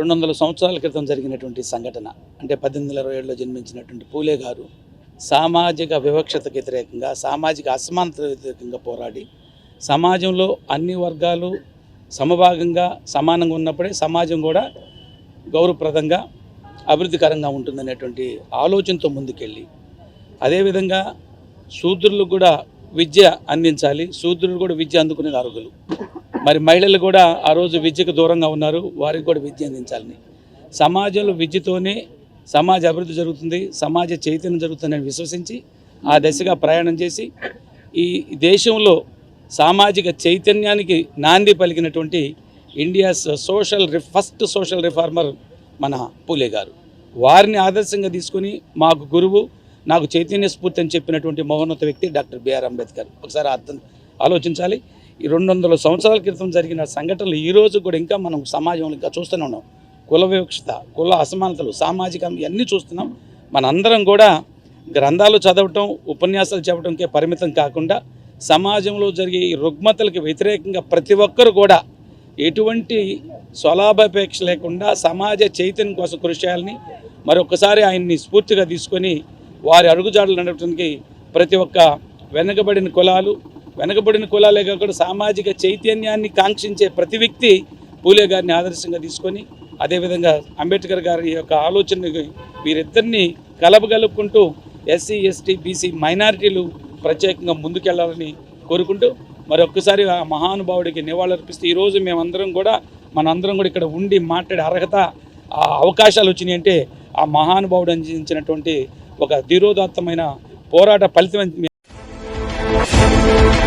రెండు వందల సంవత్సరాల క్రితం జరిగినటువంటి సంఘటన అంటే పద్దెనిమిది వందల ఇరవై ఏడులో జన్మించినటువంటి పూలే గారు సామాజిక వివక్షతకు వ్యతిరేకంగా సామాజిక అసమానత వ్యతిరేకంగా పోరాడి సమాజంలో అన్ని వర్గాలు సమభాగంగా సమానంగా ఉన్నప్పుడే సమాజం కూడా గౌరవప్రదంగా అభివృద్ధికరంగా ఉంటుందనేటువంటి ఆలోచనతో ముందుకెళ్ళి అదేవిధంగా శూద్రులకు కూడా విద్య అందించాలి శూద్రులు కూడా విద్య అందుకునే అర్హులు. మరి మహిళలు కూడా ఆ రోజు విద్యకు దూరంగా ఉన్నారు. వారికి కూడా విద్య అందించాలని. సమాజంలో విద్యతోనే సమాజ అభివృద్ధి జరుగుతుంది. సమాజ చైతన్యం జరుగుతుందని విశ్వసించి ఆ దశగా ప్రయాణం చేసి ఈ దేశంలో సామాజిక చైతన్యానికి నాంది పలికినటువంటి India social re- first social reformer మన పూలే గారు. వారిని ఆదర్శంగా తీసుకొని మాకు గురువు నాకు చైతన్య స్ఫూర్తి అని చెప్పినటువంటి మహోన్నత వ్యక్తి డాక్టర్ బిఆర్ అంబేద్కర్. ఒకసారి అర్థం ఆలోచించాలి. ఈ రెండు వందల సంవత్సరాల క్రితం జరిగిన సంఘటనలు ఈరోజు కూడా ఇంకా మనం సమాజంలో ఇంకా చూస్తూనే ఉన్నాం. కుల వివక్షత కుల అసమానతలు సామాజిక ఇవన్నీ చూస్తున్నాం. మనందరం కూడా గ్రంథాలు చదవటం ఉపన్యాసాలు చెప్పడంకే పరిమితం కాకుండా సమాజంలో జరిగే ఈ రుగ్మతలకు వ్యతిరేకంగా ప్రతి ఒక్కరు కూడా ఎటువంటి స్వలాభాపేక్ష లేకుండా సమాజ చైతన్యం కోసం కృషి చేయాలని మరొకసారి ఆయన్ని స్ఫూర్తిగా తీసుకొని వారి అడుగుజాడలు నడపడానికి ప్రతి ఒక్క వెనుకబడిన కులాలు వెనకబడిన కులాలే కాకుండా సామాజిక చైతన్యాన్ని కాంక్షించే ప్రతి వ్యక్తి పూలే గారిని ఆదర్శంగా తీసుకొని అదేవిధంగా అంబేద్కర్ గారి యొక్క ఆలోచన వీరిద్దరిని కలపగలుపుకుంటూ ఎస్సీ ఎస్టీ బీసీ మైనారిటీలు ప్రత్యేకంగా ముందుకెళ్ళాలని కోరుకుంటూ మరొక్కసారి ఆ మహానుభావుడికి నివాళులర్పిస్తూ ఈరోజు మేమందరం కూడా మనందరం కూడా ఇక్కడ ఉండి మాట్లాడే అర్హత ఆ అవకాశాలు వచ్చినాయి అంటే ఆ మహానుభావుడు అందించినటువంటి ఒక ధీరోదాత్తమైన పోరాట ఫలితం అని